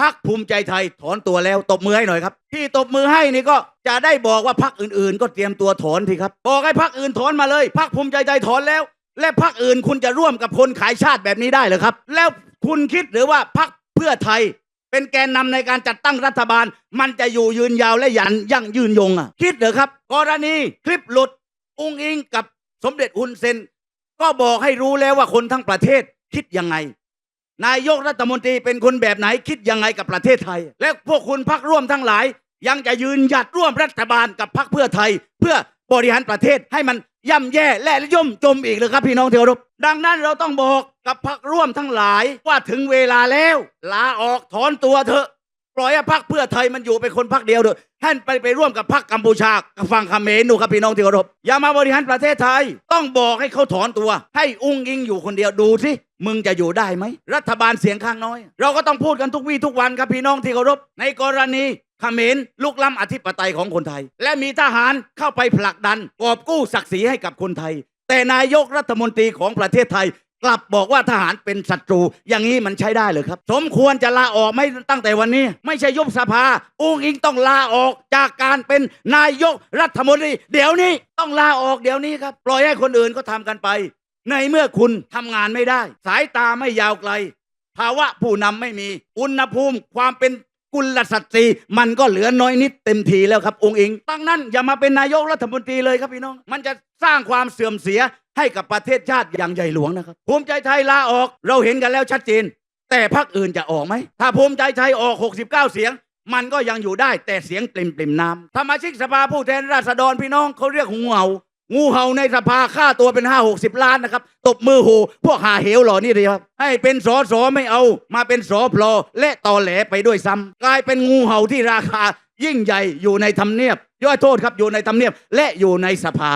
พักภูมิใจไทยถอนตัวแล้วตบมือให้หน่อยครับ ที่ตบมือให้นี่ก็จะได้บอกว่าพักอื่นๆ ก็เตรียมตัวถอนทีครับบอกให้พักอื่นถอนมาเลยพักภูมิใจไทยถอนแล้ว และพักอื่นคุณจะร่วมกับคนขายชาติแบบนี้ได้หรือครับ แล้วคุณคิดหรือว่าพักเพื่อไทย เป็นแกนนำในการจัดตั้งรัฐบาล มันจะอยู่ยืนยาวและยันยั่งยืนยงอะ คิดเหรอครับ กรณีคลิปหลุดอุ้งอิงกับสมเด็จฮุนเซนก็บอกให้รู้แล้วว่าคนทั้งประเทศคิดยังไง นายกรัฐมนตรีเป็นคนแบบไหนคิดยังไงกับประเทศไทย และพวกคุณพักร่วมทั้งหลาย ยังจะยืนหยัดร่วมรัฐบาลกับพักเพื่อไทย เพื่อบริหารประเทศให้มันย่ำแย่และย่มจมอีกเลยครับพี่น้องที่เคารพดังนั้นเราต้องบอกกับพักร่วมทั้งหลายว่าถึงเวลาแล้วลาออกถอนตัวเถอะปล่อยให้พักเพื่อไทยมันอยู่เป็นคนพักเดียวเถอะท่านไปไปร่วมกับพักกัมพูชากับฝั่งเขมรดูครับพี่น้องที่เคารพอย่ามาบริหารประเทศไทย ต้องบอกให้เขาถอนตัว ให้อุ้งอิงอยู่คนเดียวดูสิ มึงจะอยู่ได้ไหม รัฐบาลเสียงข้างน้อย เราก็ต้องพูดกันทุกวี่ทุกวันครับพี่น้องที่เคารพ ในกรณีเขมรลุกล้ำอธิปไตยของคนไทย และมีทหารเข้าไปผลักดันกอบกู้ศักดิ์ศรีให้กับคนไทย แต่นายกรัฐมนตรีของประเทศไทย กลับบอกว่าทหารเป็นศัตรู อย่างนี้มันใช้ได้เลยครับ สมควรจะลาออกไม่ตั้งแต่วันนี้ ไม่ใช่ยุบสภาอุ้งอิงต้องลาออกจากการเป็นนายกรัฐมนตรี เดี๋ยวนี้ต้องลาออกเดี๋ยวนี้ครับปล่อยให้คนอื่นก็ทำกันไป ในเมื่อคุณทำงานไม่ได้ สายตาไม่ยาวไกล ภาวะผู้นำไม่มี อุณหภูมิความเป็นกุลสตรีมันก็เหลือน้อยนิดเต็มทีแล้วครับองค์เองตั้งนั้นอย่ามาเป็นนายกรัฐมนตรีเลยครับพี่น้อง มันจะสร้างความเสื่อมเสียให้กับประเทศชาติอย่างใหญ่หลวงนะครับภูมิใจไทยลาออกเราเห็นกันแล้วชัดเจน แต่พรรคอื่นจะออกไหมถ้าภูมิใจไทยออก 69 เสียง มันก็ยังอยู่ได้แต่เสียงปริมปริมน้ำสมาชิกสภาผู้แทนราษฎรพี่น้องเขาเรียกหงเห่า งูเห่าในสภาค่าตัวเป็นห้าหกสิบล้านนะครับ ตบมือโห พวกหาเหวเหล่อนี่เลยครับ ให้เป็นสอสอไม่เอา มาเป็นสอพลอและตอแหลไปด้วยซ้ำกลายเป็นงูเห่าที่ราคายิ่งใหญ่อยู่ในทำเนียบย่อยโทษครับอยู่ในทำเนียบและอยู่ในสภา